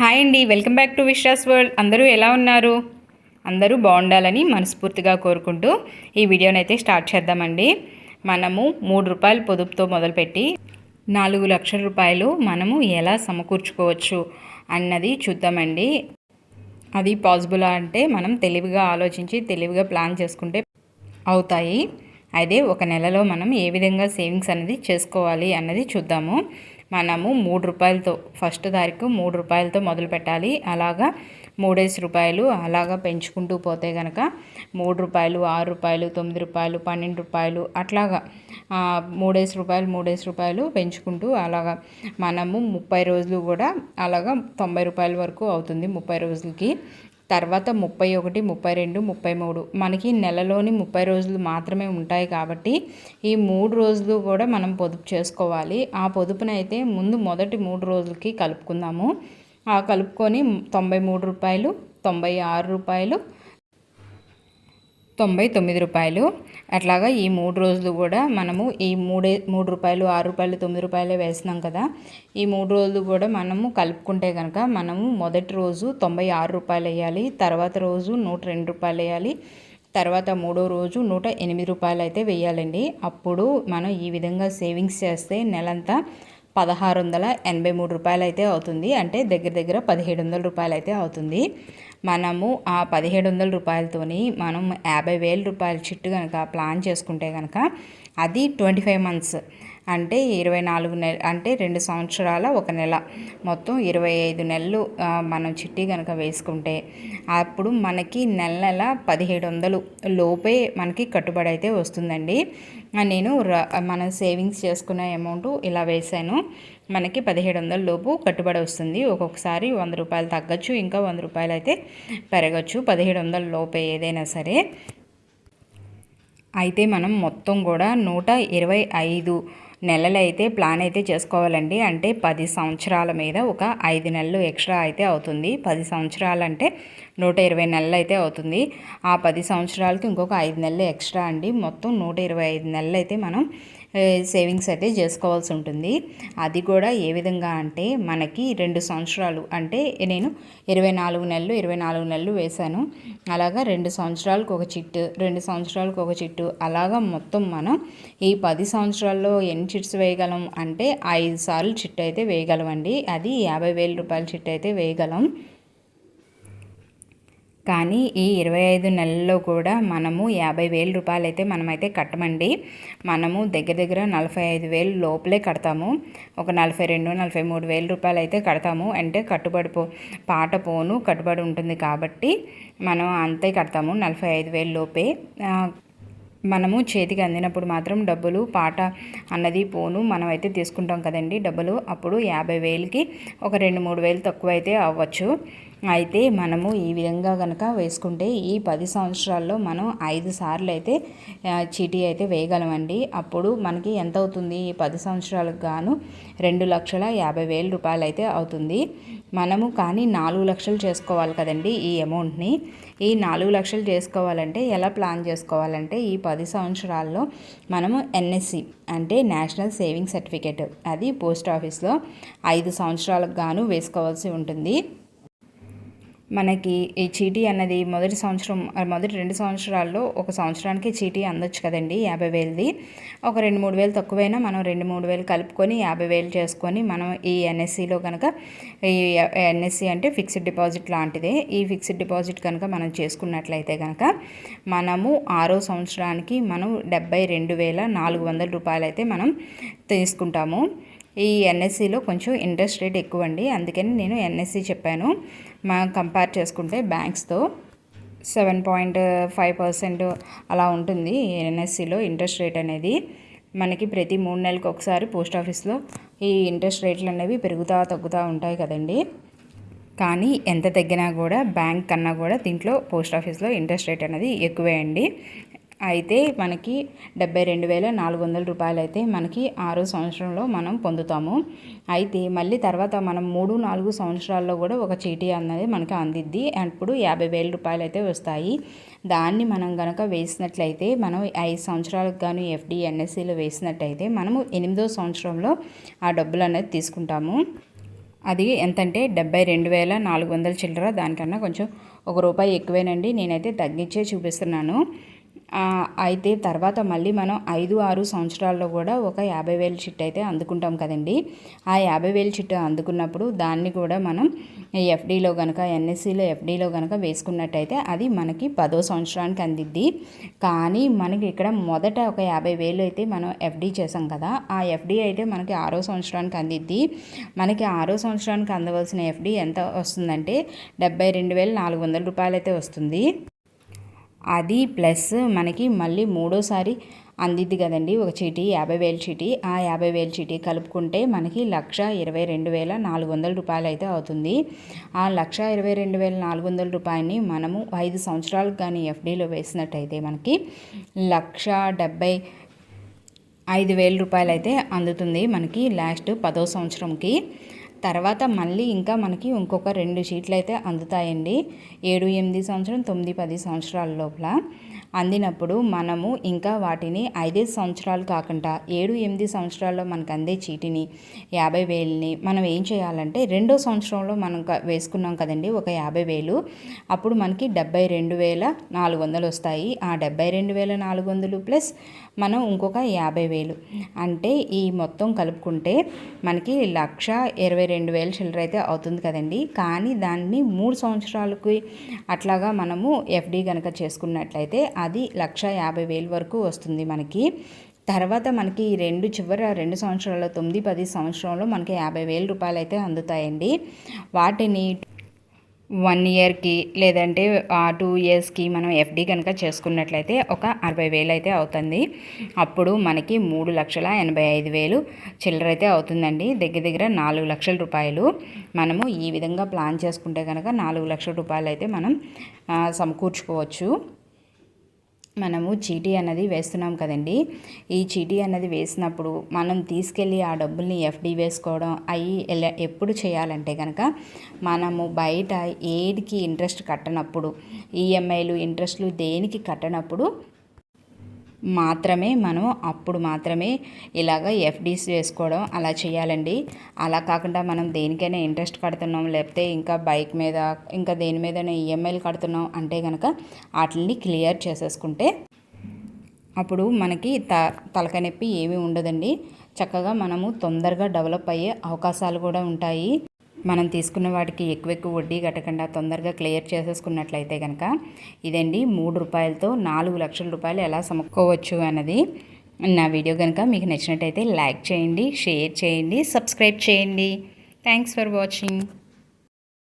Hi అండి welcome back to Vishwas world. అందరూ ఎలా ఉన్నారు? అందరూ బాగుండాలని మనస్ఫూర్తిగా కోరుకుంటూ ఈ వీడియోని అయితే స్టార్ట్ చేద్దామండి. మనము మూడు రూపాయలు పొదుపుతో మొదలుపెట్టి నాలుగు లక్షల రూపాయలు మనము ఎలా సమకూర్చుకోవచ్చు అన్నది చూద్దామండి. అది పాసిబులా అంటే మనం తెలివిగా ఆలోచించి తెలివిగా ప్లాన్ చేసుకుంటే అవుతాయి. అయితే ఒక నెలలో మనం ఏ విధంగా సేవింగ్స్ అనేది చేసుకోవాలి అన్నది చూద్దాము. మనము మూడు రూపాయలతో ఫస్ట్ తారీఖు మూడు రూపాయలతో మొదలు పెట్టాలి. అలాగా మూడేసి రూపాయలు అలాగా పెంచుకుంటూ పోతే కనుక మూడు రూపాయలు ఆరు రూపాయలు తొమ్మిది రూపాయలు పన్నెండు రూపాయలు అట్లాగా మూడేసి రూపాయలు మూడేసి రూపాయలు పెంచుకుంటూ అలాగా మనము ముప్పై రోజులు కూడా అలాగా తొంభై రూపాయల వరకు అవుతుంది ముప్పై రోజులకి. తర్వాత ముప్పై ఒకటి ముప్పై రెండు ముప్పై మూడు. మనకి నెలలోని ముప్పై రోజులు మాత్రమే ఉంటాయి కాబట్టి ఈ మూడు రోజులు కూడా మనం పొదుపు చేసుకోవాలి. ఆ పొదుపునైతే ముందు మొదటి మూడు రోజులకి కలుపుకుందాము. ఆ కలుపుకొని తొంభై మూడు రూపాయలు తొంభై ఆరు రూపాయలు తొంభై తొమ్మిది రూపాయలు. అట్లాగా ఈ మూడు రోజులు కూడా మనము ఈ మూడే మూడు రూపాయలు ఆరు రూపాయలు తొమ్మిది రూపాయలే వేస్తున్నాం కదా. ఈ మూడు రోజులు కూడా మనము కలుపుకుంటే కనుక మనము మొదటి రోజు తొంభై ఆరు రూపాయలు వేయాలి తర్వాత రోజు నూట రెండు రూపాయలు వేయాలి తర్వాత మూడో రోజు నూట ఎనిమిది రూపాయలు అయితే వేయాలండి. అప్పుడు మనం ఈ విధంగా సేవింగ్స్ చేస్తే నెలంతా పదహారు వందల ఎనభై మూడు రూపాయలు అయితే అవుతుంది. అంటే దగ్గర దగ్గర పదిహేడు వందల రూపాయలు అయితే అవుతుంది. మనము ఆ పదిహేడు వందల రూపాయలతోని మనం యాభై వేల రూపాయల చిట్టు కనుక ప్లాన్ చేసుకుంటే కనుక అది ట్వంటీ ఫైవ్ మంత్స్ అంటే ఇరవై నాలుగు నెల అంటే రెండు సంవత్సరాల ఒక నెల. మొత్తం ఇరవై ఐదు నెలలు మనం చిట్టి కనుక వేసుకుంటే అప్పుడు మనకి నెల నెల పదిహేడు వందలు లోపే మనకి కట్టుబడి అయితే వస్తుందండి. నేను మనం మన సేవింగ్స్ చేసుకున్న అమౌంట్ ఇలా వేసాను మనకి పదిహేడు వందల లోపు కట్టుబడి వస్తుంది. ఒక్కొక్కసారి వంద రూపాయలు తగ్గచ్చు ఇంకా వంద రూపాయలు అయితే పెరగచ్చు. పదిహేడు వందల లోపే ఏదైనా సరే. అయితే మనం మొత్తం కూడా నూట ఇరవై ఐదు నెలలు అయితే ప్లాన్ అయితే చేసుకోవాలండి. అంటే పది సంవత్సరాల మీద ఒక ఐదు నెలలు ఎక్స్ట్రా అయితే అవుతుంది. పది సంవత్సరాలు అంటే నూట ఇరవై నెలలు అయితే అవుతుంది. ఆ పది సంవత్సరాలకి ఇంకొక ఐదు నెలలు ఎక్స్ట్రా అండి. మొత్తం నూట ఇరవై ఐదు నెలలు అయితే మనం సేవింగ్స్ అయితే చేసుకోవాల్సి ఉంటుంది. అది కూడా ఏ విధంగా అంటే మనకి రెండు సంవత్సరాలు అంటే నేను ఇరవై నాలుగు నెలలు ఇరవై నాలుగు నెలలు వేశాను. అలాగా రెండు సంవత్సరాలకు ఒక చిట్టు రెండు సంవత్సరాలకు ఒక చిట్టు అలాగా మొత్తం మనం ఈ పది సంవత్సరాల్లో ఎన్ని చిట్స్ వేయగలం అంటే ఐదు సార్లు చిట్టు అయితే వేయగలమండి. అది యాభై వేల రూపాయల చిట్టు అయితే వేయగలం. కానీ ఈ ఇరవై ఐదు నెలల్లో కూడా మనము యాభై వేల రూపాయలు అయితే మనమైతే కట్టమండి. మనము దగ్గర దగ్గర నలభై ఐదు వేలు లోపలే కడతాము. ఒక నలభై రెండు నలభై మూడు వేల రూపాయలు అయితే కడతాము. అంటే కట్టుబడి పో పాట పోను కట్టుబడి ఉంటుంది కాబట్టి మనం అంతే కడతాము నలభై ఐదు వేల లోపే. మనము చేతికి అందినప్పుడు మాత్రం డబ్బులు పాట అన్నది పోను మనం అయితే తీసుకుంటాం కదండి డబ్బులు. అప్పుడు యాభై వేలకి ఒక రెండు మూడు వేలు తక్కువ అయితే అవ్వచ్చు. అయితే మనము ఈ విధంగా కనుక వేసుకుంటే ఈ పది సంవత్సరాల్లో మనం ఐదు సార్లు అయితే చీటీ అయితే వేయగలమండి. అప్పుడు మనకి ఎంత అవుతుంది? ఈ పది సంవత్సరాలకు గాను రెండు లక్షల యాభై వేల రూపాయలు అయితే అవుతుంది. మనము కానీ నాలుగు లక్షలు చేసుకోవాలి కదండి ఈ అమౌంట్ని. ఈ నాలుగు లక్షలు చేసుకోవాలంటే ఎలా ప్లాన్ చేసుకోవాలంటే ఈ పది సంవత్సరాల్లో మనము ఎన్ఎస్సి అంటే నేషనల్ సేవింగ్ సర్టిఫికేట్ అది పోస్ట్ ఆఫీస్లో ఐదు సంవత్సరాలకు గాను వేసుకోవాల్సి ఉంటుంది. మనకి ఈ చీటీ అన్నది మొదటి సంవత్సరం మొదటి రెండు సంవత్సరాల్లో ఒక సంవత్సరానికి చీటీ అందొచ్చు కదండి యాభై వేలది. ఒక రెండు మూడు వేలు తక్కువైనా మనం రెండు మూడు వేలు కలుపుకొని యాభై వేలు చేసుకొని మనం ఈ ఎన్ఎస్సిలో కనుక ఈ ఎన్ఎస్సి అంటే ఫిక్స్డ్ డిపాజిట్ లాంటిదే. ఈ ఫిక్స్డ్ డిపాజిట్ కనుక మనం చేసుకున్నట్లయితే కనుక మనము ఆరో సంవత్సరానికి మనం డెబ్బై రెండు వేల నాలుగు వందల రూపాయలు అయితే మనం తీసుకుంటాము. ఈ ఎన్ఎస్సిలో కొంచెం ఇంట్రెస్ట్ రేట్ ఎక్కువ అండి అందుకని నేను ఎన్ఎస్సి చెప్పాను. మా కంపేర్ చేసుకుంటే బ్యాంక్స్తో సెవెన్ పాయింట్ ఫైవ్ పర్సెంట్ అలా ఉంటుంది ఎన్ఎస్సిలో ఇంట్రెస్ట్ రేట్ అనేది. మనకి ప్రతి మూడు నెలలకు ఒకసారి పోస్ట్ ఆఫీస్లో ఈ ఇంట్రెస్ట్ రేట్లు అనేవి పెరుగుతూ తగ్గుతూ ఉంటాయి కదండి. కానీ ఎంత తగ్గినా కూడా బ్యాంక్ కన్నా కూడా దీంట్లో పోస్ట్ ఆఫీస్లో ఇంట్రెస్ట్ రేట్ అనేది ఎక్కువే అండి. అయితే మనకి డెబ్బై రెండు వేల నాలుగు వందల రూపాయలు అయితే మనకి ఆరో సంవత్సరంలో మనం పొందుతాము. అయితే మళ్ళీ తర్వాత మనం మూడు నాలుగు సంవత్సరాల్లో కూడా ఒక చీటీ అన్నది మనకి అందిద్ది. అప్పుడు యాభై వేల రూపాయలు అయితే వస్తాయి. దాన్ని మనం కనుక వేసినట్లయితే మనం ఐదు సంవత్సరాలకు గాను ఎఫ్డి ఎన్ఎస్సిలో వేసినట్టయితే మనము ఎనిమిదో సంవత్సరంలో ఆ డబ్బులు అనేది తీసుకుంటాము. అది ఎంతంటే డెబ్బై రెండు వేల నాలుగు వందల చిల్లర. దానికన్నా కొంచెం ఒక రూపాయి ఎక్కువేనండి. నేనైతే తగ్గించే చూపిస్తున్నాను. అయితే తర్వాత మళ్ళీ మనం ఐదు ఆరు సంవత్సరాల్లో కూడా ఒక యాభై వేల చిట్ అయితే అందుకుంటాం కదండి. ఆ యాభై వేల చిట్ అందుకున్నప్పుడు దాన్ని కూడా మనం ఎఫ్డీలో కనుక ఎన్ఎస్సిలో ఎఫ్డీలో కనుక వేసుకున్నట్టయితే అది మనకి పదో సంవత్సరానికి అందిద్ది. కానీ మనకి ఇక్కడ మొదట ఒక యాభై వేలు అయితే మనం ఎఫ్డీ చేసాం కదా ఆ ఎఫ్డీ అయితే మనకి ఆరో సంవత్సరానికి అందిద్ది. మనకి ఆరో సంవత్సరానికి అందవలసిన ఎఫ్డీ ఎంత వస్తుందంటే డెబ్బై రెండు వేల నాలుగు వందల రూపాయలు అయితే వస్తుంది. అది ప్లస్ మనకి మళ్ళీ మూడోసారి అందిద్ది కదండి ఒక చీటీ యాభై వేల చీటీ. ఆ యాభై వేల చీటీ కలుపుకుంటే మనకి లక్ష ఇరవై రెండు వేల నాలుగు వందల రూపాయలు అయితే అవుతుంది. ఆ లక్ష ఇరవై రెండు వేల నాలుగు వందల రూపాయలని మనము ఐదు సంవత్సరాలకు కానీ ఎఫ్డీలో వేసినట్టయితే మనకి లక్ష డెబ్బై ఐదు వేల రూపాయలు అయితే అందుతుంది మనకి లాస్ట్ పదో సంవత్సరంకి. తర్వాత మళ్ళీ ఇంకా మనకి ఇంకొక రెండు షీట్లు అయితే అందుతాయండి. ఏడు ఎనిమిది సంవత్సరం తొమ్మిది పది సంవత్సరాల లోపల. అందినప్పుడు మనము ఇంకా వాటిని ఐదైదు సంవత్సరాలు కాకుండా ఏడు ఎనిమిది సంవత్సరాల్లో మనకు అందే చీటిని యాభై వేలని మనం ఏం చేయాలంటే రెండో సంవత్సరంలో మనం వేసుకున్నాం కదండి ఒక యాభై వేలు. అప్పుడు మనకి డెబ్బై రెండు వేల నాలుగు వందలు వస్తాయి. ఆ డెబ్బై రెండు వేల నాలుగు వందలు ప్లస్ మనం ఇంకొక యాభై వేలు. అంటే ఈ మొత్తం కలుపుకుంటే మనకి లక్ష ఇరవై రెండు వేల చిల్లర అయితే అవుతుంది కదండి. కానీ దాన్ని మూడు సంవత్సరాలకి అట్లాగా మనము ఎఫ్డి కనుక చేసుకున్నట్లయితే అది లక్ష యాభై వేలు వరకు వస్తుంది మనకి. తర్వాత మనకి ఈ రెండు చివర రెండు సంవత్సరాల్లో తొమ్మిది పది సంవత్సరంలో మనకి యాభై వేల రూపాయలు అయితే అందుతాయండి. వాటిని వన్ ఇయర్కి లేదంటే ఆ టూ ఇయర్స్కి మనం ఎఫ్డి కనుక చేసుకున్నట్లయితే ఒక అరవై వేలు అయితే అవుతుంది. అప్పుడు మనకి మూడు లక్షల ఎనభై ఐదు వేలు చిల్లర అయితే అవుతుందండి. దగ్గర దగ్గర నాలుగు లక్షల రూపాయలు మనము ఈ విధంగా ప్లాన్ చేసుకుంటే కనుక నాలుగు లక్షల రూపాయలు అయితే మనం సమకూర్చుకోవచ్చు. మనము చీటీ అన్నది వేస్తున్నాం కదండి. ఈ చీటీ అన్నది వేసినప్పుడు మనం తీసుకెళ్ళి ఆ డబ్బుల్ని ఎఫ్డి వేసుకోవడం అవి ఎలా ఎప్పుడు చేయాలంటే కనుక మనము బయట ఏడికి ఇంట్రెస్ట్ కట్టనప్పుడు ఈఎంఐలు ఇంట్రెస్ట్లు దేనికి కట్టనప్పుడు మాత్రమే మనం అప్పుడు మాత్రమే ఇలాగ ఎఫ్డీస్ వేసుకోవడం అలా చేయాలండి. అలా కాకుండా మనం దేనికైనా ఇంట్రెస్ట్ కడుతున్నాం లేకపోతే ఇంకా బైక్ మీద ఇంకా దేని మీదైనా ఈఎంఐలు కడుతున్నాం అంటే కనుక వాటిని క్లియర్ చేసేసుకుంటే అప్పుడు మనకి త తలకనొప్పి ఏమీ ఉండదండి. చక్కగా మనము తొందరగా డెవలప్ అయ్యే అవకాశాలు కూడా ఉంటాయి. మనం తీసుకున్న వాటికి ఎక్కువ ఎక్కువ వడ్డీ కట్టకుండా తొందరగా క్లియర్ చేసేసుకున్నట్లయితే కనుక ఇదండి మూడు రూపాయలతో నాలుగు లక్షల రూపాయలు ఎలా సమక్కోవచ్చు అన్నది నా వీడియో కనుక మీకు నచ్చినట్టయితే లైక్ చేయండి షేర్ చేయండి సబ్స్క్రైబ్ చేయండి. Thanks for watching